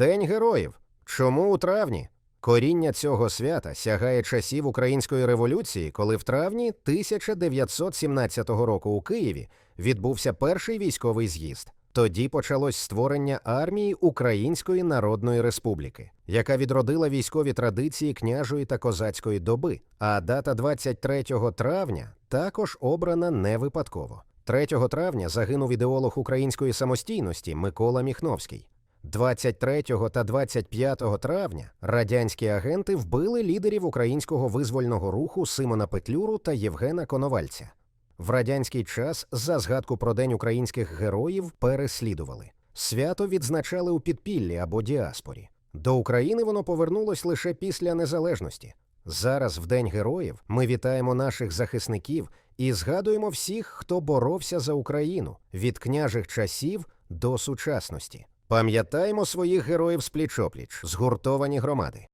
День героїв. Чому у травні? Коріння цього свята сягає часів Української революції, коли в травні 1917 року у Києві відбувся перший військовий з'їзд. Тоді почалось створення армії Української Народної Республіки, яка відродила військові традиції княжої та козацької доби. А дата 23 травня також обрана не випадково. 3 травня загинув ідеолог української самостійності Микола Міхновський. 23 та 25 травня радянські агенти вбили лідерів українського визвольного руху Симона Петлюру та Євгена Коновальця. В радянський час за згадку про День українських героїв переслідували. Свято відзначали у підпіллі або діаспорі. До України воно повернулось лише після незалежності. Зараз, в День героїв, ми вітаємо наших захисників і згадуємо всіх, хто боровся за Україну від княжих часів до сучасності. Пам'ятаємо своїх героїв з пліч-опліч, згуртовані громади.